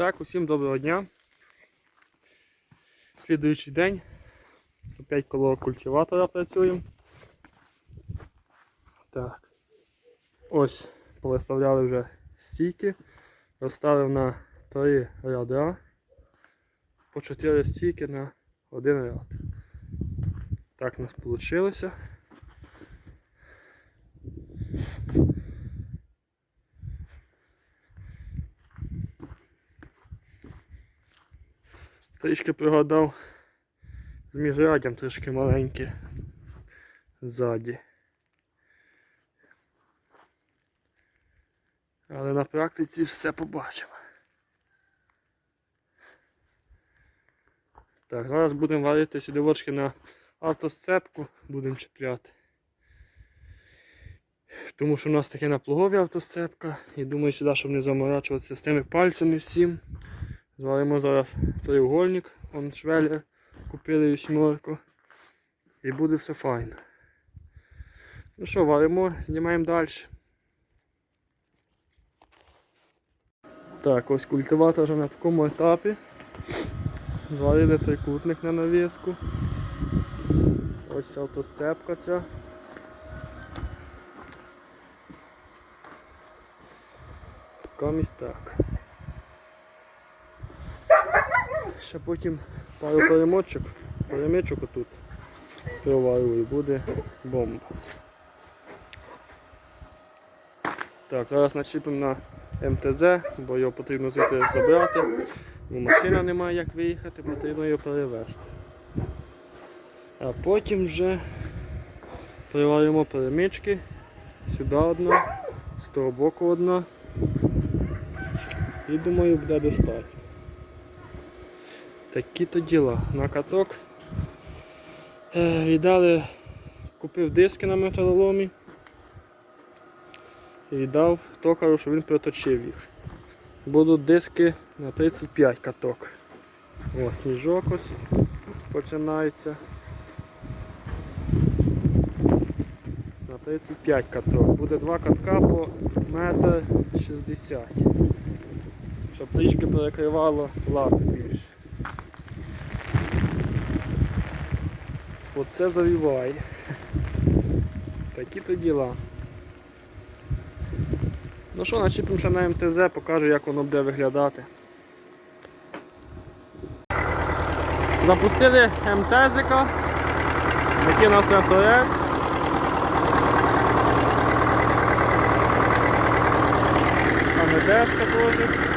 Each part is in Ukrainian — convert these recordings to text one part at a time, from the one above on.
Так, усім доброго дня. Слідуючий день. Опять коло культиватора працюємо. Так. Ось повиставляли вже стійки. Розставив на три ряда. По 4 стійки на один ряд. Так у нас вийшло. Трішки пригадав з міжряддям трішки маленьке ззаді. Але на практиці все побачимо. Так, зараз будемо варити сюди на автосцепку, будемо чіпляти. Тому що у нас таке на плугові автосцепка. І думаю сюди, щоб не заморачуватися з тими пальцями всім. Зваримо зараз треугольник, он швеллер, купили вісьмерку. І буде все файно. Ну що, варимо, знімаємо далі. Так, ось культиватор вже на такому етапі. Зварили трикутник на навіску. Ось автосцепка ця. Камість так. Ще потім пару перемочок, перемичок отут приварю і буде бомба. Так, зараз начіпимо на МТЗ, бо його потрібно звідти забрати. Бо машина немає як виїхати, потрібно його перевезти. А потім вже приваримо перемички. Сюди одна, з того боку одна. І думаю буде достатньо. Такі то діла. На каток е, віддали, купив диски на металоломі і віддав токару, щоб він проточив їх. Будуть диски на 35 каток. Ось сніжок ось починається. На 35 каток. Буде два катка по метр 60. Щоб трішки перекривало лад Оце завіває. Такі то діла. Ну що, начіпимо ще на МТЗ, покажу як воно буде виглядати. Запустили МТЗика. Такий у нас тракторець. Там ідешка теж.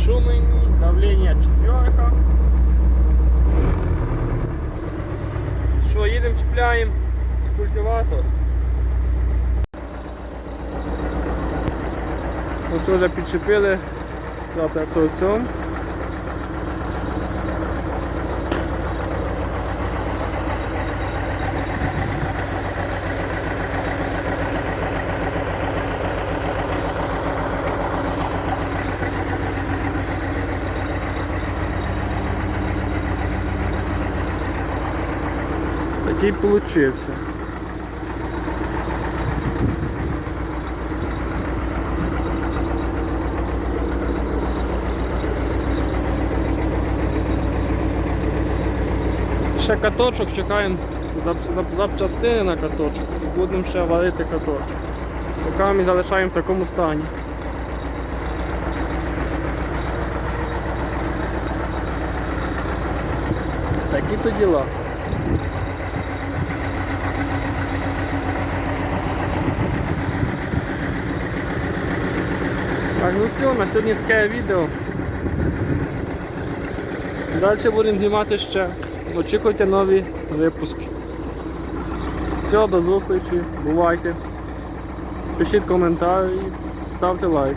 Обешумление, давление четверка. Що, їдемо чіпляємо культиватор. Ось вже підчепили за тракторцем. Такий получився. Ще каточок чекаємо зап- зап- запчастини на каточок і будемо ще варити каточок. Поки ми залишаємо в такому стані. Такі то діла. Так, ну все, на сьогодні таке відео. Далі будемо знімати ще. Очікуйте нові випуски. Все, до зустрічі, бувайте. Пишіть коментарі, ставте лайк.